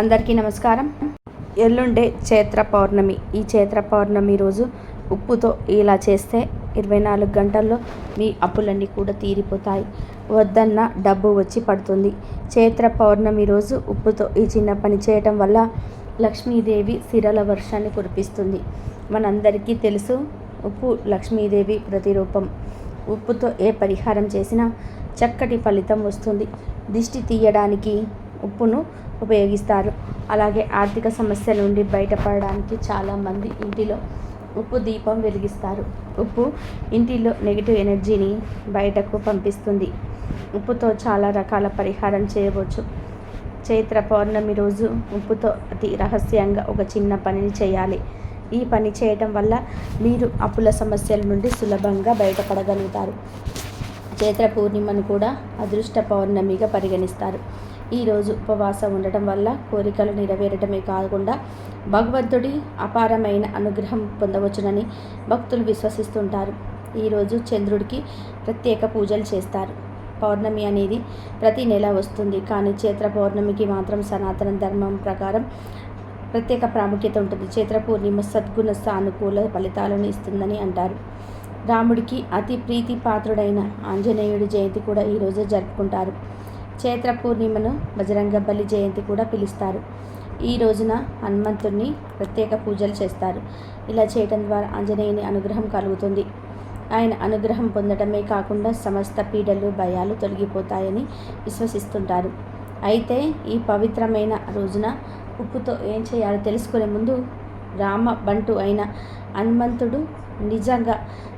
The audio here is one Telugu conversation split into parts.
అందరికీ నమస్కారం. ఎల్లుండే చైత్ర పౌర్ణమి. ఈ చైత్ర పౌర్ణమి రోజు ఉప్పుతో ఇలా చేస్తే ఇరవై నాలుగు గంటల్లో మీ అప్పులన్నీ కూడా తీరిపోతాయి. వద్దన్న డబ్బు వచ్చి పడుతుంది. చైత్ర పౌర్ణమి రోజు ఉప్పుతో ఈ చిన్న పని చేయటం వల్ల లక్ష్మీదేవి సిరల వర్షాన్ని కురిపిస్తుంది. మనందరికీ తెలుసు ఉప్పు లక్ష్మీదేవి ప్రతిరూపం. ఉప్పుతో ఏ పరిహారం చేసినా చక్కటి ఫలితం వస్తుంది. దిష్టి తీయడానికి ఉప్పును ఉపయోగిస్తారు. అలాగే ఆర్థిక సమస్య నుండి బయటపడడానికి చాలామంది ఇంటిలో ఉప్పు దీపం వెలిగిస్తారు. ఉప్పు ఇంటిలో నెగిటివ్ ఎనర్జీని బయటకు పంపిస్తుంది. ఉప్పుతో చాలా రకాల పరిహారం చేయవచ్చు. చైత్ర పౌర్ణమి రోజు ఉప్పుతో అతి రహస్యంగా ఒక చిన్న పనిని చేయాలి. ఈ పని చేయటం వల్ల మీరు అప్పుల సమస్యల నుండి సులభంగా బయటపడగలుగుతారు. చైత్ర పూర్ణిమను కూడా అదృష్ట పౌర్ణమిగా పరిగణిస్తారు. ఈరోజు ఉపవాసం ఉండటం వల్ల కోరికలు నెరవేరటమే కాకుండా భగవంతుడి అపారమైన అనుగ్రహం పొందవచ్చునని భక్తులు విశ్వసిస్తుంటారు. ఈరోజు చంద్రుడికి ప్రత్యేక పూజలు చేస్తారు. పౌర్ణమి అనేది ప్రతి నెల వస్తుంది. కానీ చైత్ర పౌర్ణమికి మాత్రం సనాతన ధర్మం ప్రకారం ప్రత్యేక ప్రాముఖ్యత ఉంటుంది. చైత్ర పూర్ణిమ సద్గుణ సానుకూల ఫలితాలను ఇస్తుందని అంటారు. రాముడికి అతి ప్రీతి పాత్రుడైన ఆంజనేయుడి జయంతి కూడా ఈరోజు జరుపుకుంటారు. చైత్ర పూర్ణిమను బజరంగ బలి జయంతి కూడా పిలుస్తారు. ఈ రోజున హనుమంతుడిని ప్రత్యేక పూజలు చేస్తారు. ఇలా చేయటం ద్వారా ఆంజనేయుని అనుగ్రహం కలుగుతుంది. ఆయన అనుగ్రహం పొందడమే కాకుండా సమస్త పీడలు భయాలు తొలగిపోతాయని విశ్వసిస్తుంటారు. అయితే ఈ పవిత్రమైన రోజున ఉప్పుతో ఏం చేయాలో తెలుసుకునే ముందు రామ బంటు అయిన హనుమంతుడు నిజంగా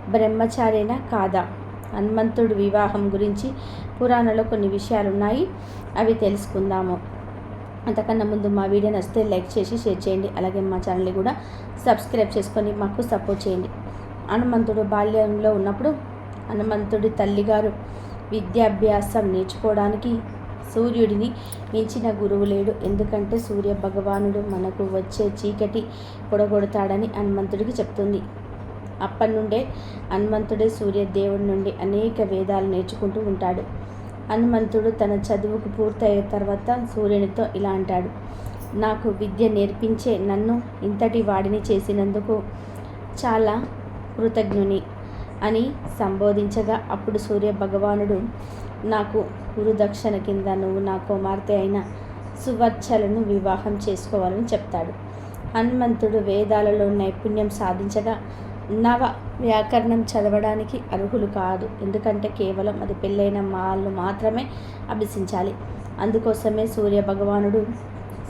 బ్రహ్మచారేనా కాదా? హనుమంతుడు వివాహం గురించి పురాణంలో కొన్ని విషయాలు ఉన్నాయి అవి తెలుసుకుందాము. అంతకన్నా ముందు మా వీడియో నచ్చితే లైక్ చేసి షేర్ చేయండి. అలాగే మా ఛానల్ని కూడా సబ్స్క్రైబ్ చేసుకొని మాకు సపోర్ట్ చేయండి. హనుమంతుడు బాల్యంలో ఉన్నప్పుడు హనుమంతుడి తల్లిగారు విద్యాభ్యాసం నేర్చుకోవడానికి సూర్యుడిని మించిన గురువు లేడు. ఎందుకంటే సూర్య భగవానుడు మనకు వచ్చే చీకటి పొడగొడతాడని హనుమంతుడికి చెప్తుంది. అప్పటి నుండే హనుమంతుడే సూర్యదేవుడి నుండి అనేక వేదాలు నేర్చుకుంటూ ఉంటాడు. హనుమంతుడు తన చదువుకు పూర్తయ్యే తర్వాత సూర్యునితో ఇలా అంటాడు నాకు విద్య నేర్పించే నన్ను ఇంతటి వాడిని చేసినందుకు చాలా కృతజ్ఞుని అని సంబోధించగా అప్పుడు సూర్య భగవానుడు నాకు గురుదక్షిణ కింద నువ్వు నా కుమార్తె అయిన సువర్చలను వివాహం చేసుకోవాలని చెప్తాడు హనుమంతుడు వేదాలలో నైపుణ్యం సాధించగా నవ వ్యాకరణం చదవడానికి అర్హులు కాదు. ఎందుకంటే కేవలం అది పెళ్ళైన వాళ్ళు మాత్రమే అభ్యసించాలి. అందుకోసమే సూర్య భగవానుడు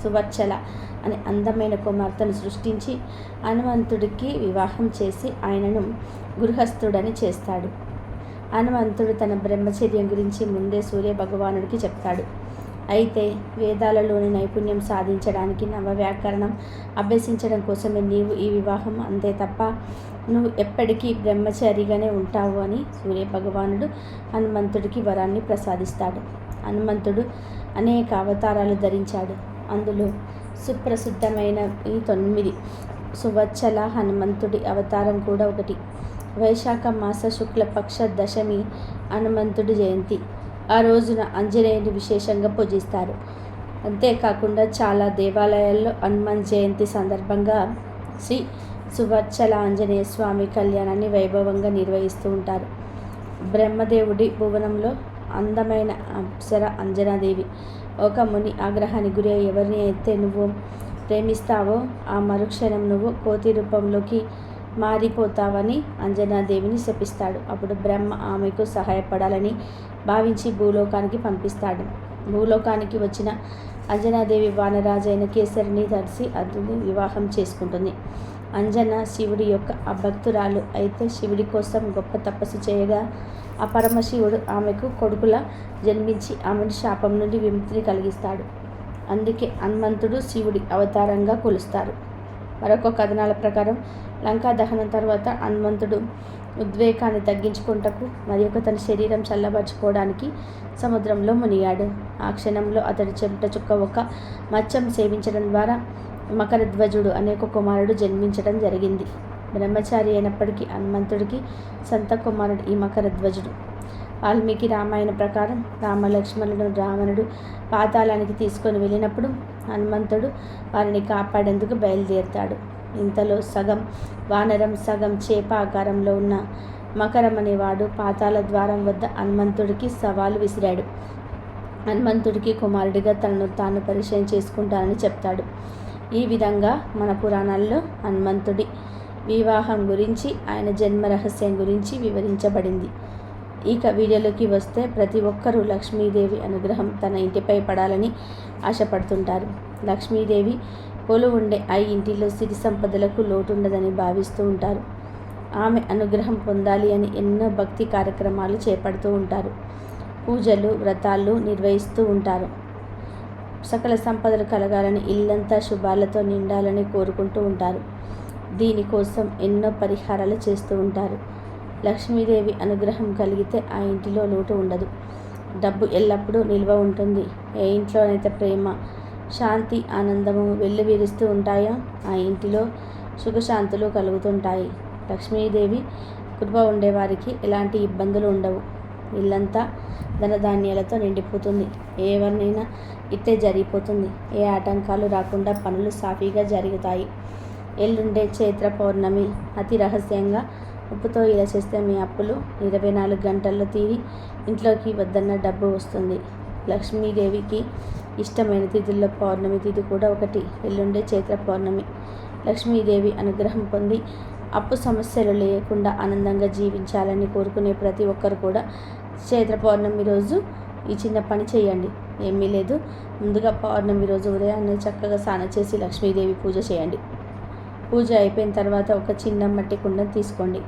సువచ్చల అనే అందమైన కుమార్తెను సృష్టించి హనుమంతుడికి వివాహం చేసి ఆయనను గృహస్థుడని చేస్తాడు. హనుమంతుడు తన బ్రహ్మచర్యం గురించి ముందే సూర్య భగవానుడికి చెప్తాడు. అయితే వేదాలలోని నైపుణ్యం సాధించడానికి నవ వ్యాకరణం అభ్యసించడం కోసమే నీవు ఈ వివాహం అంతే తప్ప నువ్వు ఎప్పటికీ బ్రహ్మచారిగానే ఉంటావు అని సూర్య భగవానుడు హనుమంతుడికి వరాన్ని ప్రసాదిస్తాడు. హనుమంతుడు అనేక అవతారాలు ధరించాడు. అందులో సుప్రసిద్ధమైన ఈ తొమ్మిది సువచ్చల హనుమంతుడి అవతారం కూడా ఒకటి. వైశాఖ మాస శుక్లపక్ష దశమి హనుమంతుడి జయంతి. ఆ రోజున ఆంజనేయుని విశేషంగా పూజిస్తారు. అంతేకాకుండా చాలా దేవాలయాల్లో హనుమాన్ జయంతి సందర్భంగా శ్రీ సువర్చల ఆంజనేయ స్వామి కళ్యాణాన్ని వైభవంగా నిర్వహిస్తూ ఉంటారు. బ్రహ్మదేవుడి భువనంలో అందమైన అప్సర అంజనాదేవి. ఒక ముని ఆగ్రహానికి గురి ఎవరిని అయితే నువ్వు ప్రేమిస్తావో ఆ మరుక్షణం నువ్వు కోతి రూపంలోకి మారిపోతావని అంజనాదేవిని శపిస్తాడు. అప్పుడు బ్రహ్మ ఆమెకు సహాయపడాలని భావించి భూలోకానికి పంపిస్తాడు. భూలోకానికి వచ్చిన అంజనాదేవి వానరాజైన కేసరిని దర్శి అర్జుని వివాహం చేసుకుంటుంది. అంజన శివుడి యొక్క అభక్తురాలు అయితే శివుడి కోసం గొప్ప తపస్సు చేయగా ఆ పరమశివుడు ఆమెకు కొడుకుల జన్మించి ఆమెను శాపం నుండి విముక్తిని కలిగిస్తాడు. అందుకే హనుమంతుడు శివుడి అవతారంగా కొలుస్తారు. మరొక కథనాల ప్రకారం లంకా దహనం తర్వాత హనుమంతుడు ఉద్వేగాన్ని తగ్గించుకుంటకు మరి ఒక తన శరీరం చల్లబరుచుకోవడానికి సముద్రంలో మునిగాడు. ఆ క్షణంలో అతడి చెమట చుక్క ఒక మచ్చం సేవించడం ద్వారా మకరధ్వజుడు అనే ఒక కుమారుడు జన్మించడం జరిగింది. బ్రహ్మచారి అయినప్పటికీ హనుమంతుడికి సంత కుమారుడు ఈ మకరధ్వజుడు. వాల్మీకి రామాయణ ప్రకారం రామలక్ష్మణుడు రావణుడు పాతాళానికి తీసుకొని వెళ్ళినప్పుడు హనుమంతుడు వారిని కాపాడేందుకు బయలుదేరుతాడు. ఇంతలో సగం వానరం సగం చేప ఆకారంలో ఉన్న మకరం అనేవాడు పాతాల ద్వారం వద్ద హనుమంతుడికి సవాలు విసిరాడు. హనుమంతుడికి కుమారుడిగా తనను తాను పరిచయం చేసుకుంటానని చెప్తాడు. ఈ విధంగా మన పురాణాల్లో హనుమంతుడి వివాహం గురించి ఆయన జన్మ రహస్యం గురించి వివరించబడింది. ఇక వీడియోలోకి వస్తే ప్రతి ఒక్కరూ లక్ష్మీదేవి అనుగ్రహం తన ఇంటిపై పడాలని ఆశపడుతుంటారు. లక్ష్మీదేవి పొలు ఉండే ఆ ఇంటిలో సిరి సంపదలకు లోటుండదని భావిస్తూ ఉంటారు. ఆమె అనుగ్రహం పొందాలి అని ఎన్నో భక్తి కార్యక్రమాలు చేపడుతూ ఉంటారు. పూజలు వ్రతాలు నిర్వహిస్తూ ఉంటారు. సకల సంపదలు కలగాలని ఇల్లంతా శుభాలతో నిండాలని కోరుకుంటూ ఉంటారు. దీనికోసం ఎన్నో పరిహారాలు చేస్తూ ఉంటారు. లక్ష్మీదేవి అనుగ్రహం కలిగితే ఆ ఇంటిలో లోటు ఉండదు. డబ్బు ఎల్లప్పుడూ నిల్వ ఉంటుంది. ఏ ఇంట్లోనైతే ప్రేమ శాంతి ఆనందము వెల్లువిరుస్తూ ఉంటాయో ఆ ఇంటిలో సుఖశాంతులు కలుగుతుంటాయి. లక్ష్మీదేవి కృప ఉండేవారికి ఎలాంటి ఇబ్బందులు ఉండవు. ఇల్లంతా ధనధాన్యాలతో నిండిపోతుంది. ఎవరినైనా ఇట్టే జరిగిపోతుంది. ఏ ఆటంకాలు రాకుండా పనులు సాఫీగా జరుగుతాయి. ఎల్లుండే చైత్ర పౌర్ణమి అతి రహస్యంగా ఉప్పుతో ఇలా చేస్తే మీ అప్పులు ఇరవై నాలుగు గంటల్లో తీరి ఇంట్లోకి వద్దన్న డబ్బు వస్తుంది. లక్ష్మీదేవికి ఇష్టమైన తిథుల్లో పౌర్ణమి తిథి కూడా ఒకటి. ఎల్లుండే చైత్ర పౌర్ణమి. లక్ష్మీదేవి అనుగ్రహం పొంది అప్పు సమస్యలు లేకుండా ఆనందంగా జీవించాలని కోరుకునే ప్రతి ఒక్కరు కూడా చైత్ర పౌర్ణమి రోజు ఈ చిన్న పని చేయండి. ఏమీ లేదు. ముందుగా పౌర్ణమి రోజు ఉదయాన్నే చక్కగా స్నానం చేసి లక్ష్మీదేవి పూజ చేయండి. పూజ అయిపోయిన తర్వాత ఒక చిన్న మట్టి కుండను తీసుకోండి.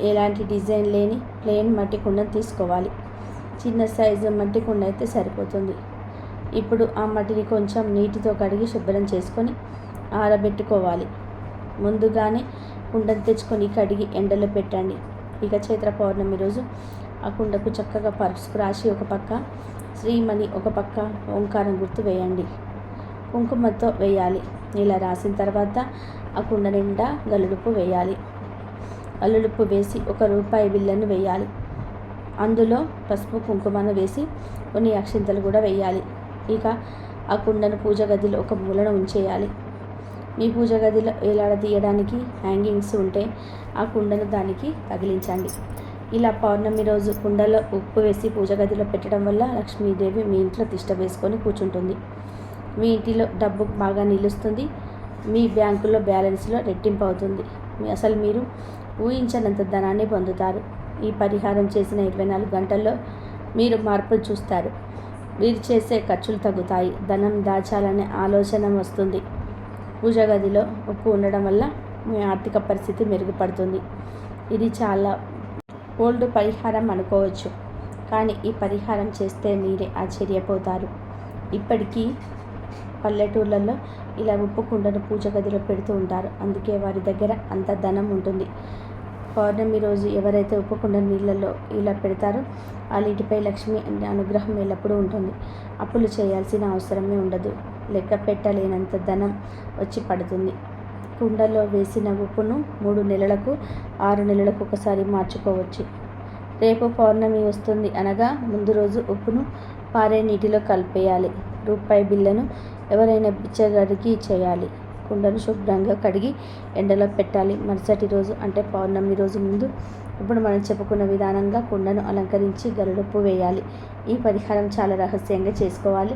ఎలాంటి డిజైన్ లేని ప్లెయిన్ మట్టి కుండను తీసుకోవాలి. చిన్న సైజు మట్టి కుండ అయితే సరిపోతుంది. ఇప్పుడు ఆ మట్టిని కొంచెం నీటితో కడిగి శుభ్రం చేసుకొని ఆరబెట్టుకోవాలి. ముందుగానే కుండను తెచ్చుకొని కడిగి ఎండలో పెట్టండి. ఇక చైత్ర పౌర్ణమి రోజు ఆ కుండకు చక్కగా పరుసుకు రాసి ఒక పక్క శ్రీమణి ఒక పక్క ఓంకారం గుర్తు వేయండి. కుంకుమతో వేయాలి. ఇలా రాసిన తర్వాత ఆ కుండ నిండా గలుడుపు వేయాలి. గల్లుడుపు వేసి ఒక రూపాయి బిల్లను వేయాలి. అందులో పసుపు కుంకుమను వేసి కొన్ని అక్షింతలు కూడా వేయాలి. ఇక ఆ కుండను పూజ గదిలో ఒక మూలను ఉంచేయాలి. మీ పూజ గదిలో వేలాడదీయడానికి హ్యాంగింగ్స్ ఉంటే ఆ కుండను దానికి తగిలించండి. ఇలా పౌర్ణమి రోజు కుండలో ఉప్పు వేసి పూజ గదిలో పెట్టడం వల్ల లక్ష్మీదేవి మీ ఇంట్లో తిష్ట వేసుకొని కూర్చుంటుంది. మీ ఇంటిలో డబ్బు బాగా నిలుస్తుంది. మీ బ్యాంకులో బ్యాలెన్స్లో రెట్టింపు అవుతుంది. అసలు మీరు ఊహించనంత ధనాన్ని పొందుతారు. ఈ పరిహారం చేసిన ఇరవై నాలుగు గంటల్లో మీరు మార్పులు చూస్తారు. మీరు చేసే ఖర్చులు తగ్గుతాయి. ధనం దాచాలనే ఆలోచన వస్తుంది. పూజ గదిలో ఉప్పు ఉండడం వల్ల మీ ఆర్థిక పరిస్థితి మెరుగుపడుతుంది. ఇది చాలా ఓల్డ్ పరిహారం అనుకోవచ్చు. కానీ ఈ పరిహారం చేస్తే మీరే ఆశ్చర్యపోతారు. ఇప్పటికీ పల్లెటూర్లలో ఇలా ఉప్పు కుండను పూజ గదిలో పెడుతూ ఉంటారు. అందుకే వారి దగ్గర అంత ధనం ఉంటుంది. పౌర్ణమి రోజు ఎవరైతే ఉప్పుకుండ నీళ్ళలో ఇలా పెడతారో ఆ నీటిపై లక్ష్మి అనుగ్రహం ఎల్లప్పుడూ ఉంటుంది. అప్పులు చేయాల్సిన అవసరమే ఉండదు. లెక్క పెట్టలేనంత ధనం వచ్చి పడుతుంది. కుండలో వేసిన ఉప్పును మూడు నెలలకు ఆరు నెలలకు ఒకసారి మార్చుకోవచ్చు. రేపు పౌర్ణమి వస్తుంది అనగా ముందు రోజు ఉప్పును పారే నీటిలో కలిపేయాలి. రూపాయి బిల్లను ఎవరైనా బిచ్చగాడికి చేయాలి. కుండను శుభ్రంగా కడిగి ఎండలో పెట్టాలి. మరుసటి రోజు అంటే పౌర్ణమి రోజు ముందు ఇప్పుడు మనం చెప్పుకున్న విధానంగా కుండను అలంకరించి గరుడప్పు వేయాలి. ఈ పరిహారం చాలా రహస్యంగా చేసుకోవాలి.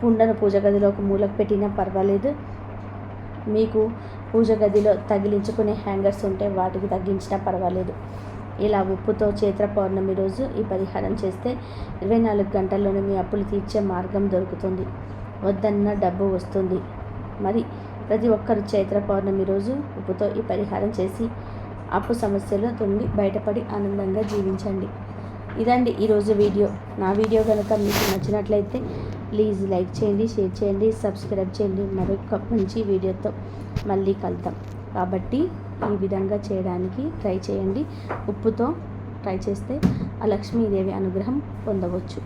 కుండను పూజ గదిలో ఒక మూలకు పెట్టినా పర్వాలేదు. మీకు పూజ గదిలో తగిలించుకునే హ్యాంగర్స్ ఉంటే వాటికి తగ్గించినా పర్వాలేదు. ఇలా ఉప్పుతో చైత్ర పౌర్ణమి రోజు ఈ పరిహారం చేస్తే ఇరవై నాలుగు గంటల్లోనే మీ అప్పులు తీర్చే మార్గం దొరుకుతుంది. వద్దన్న డబ్బు వస్తుంది. మరి ప్రతి ఒక్కరు చైత్ర పౌర్ణమి రోజు ఉప్పుతో ఈ పరిహారం చేసి అప్పు సమస్యలు తొంగి బయటపడి ఆనందంగా జీవించండి. ఇదండి ఈరోజు వీడియో. నా వీడియో కనుక మీకు నచ్చినట్లయితే ప్లీజ్ లైక్ చేయండి షేర్ చేయండి సబ్స్క్రైబ్ చేయండి. మరొక మంచి వీడియోతో మళ్ళీ కలుద్దాం. కాబట్టి ఈ విధంగా చేయడానికి ట్రై చేయండి. ఉప్పుతో ట్రై చేస్తే ఆ లక్ష్మీదేవి అనుగ్రహం పొందవచ్చు.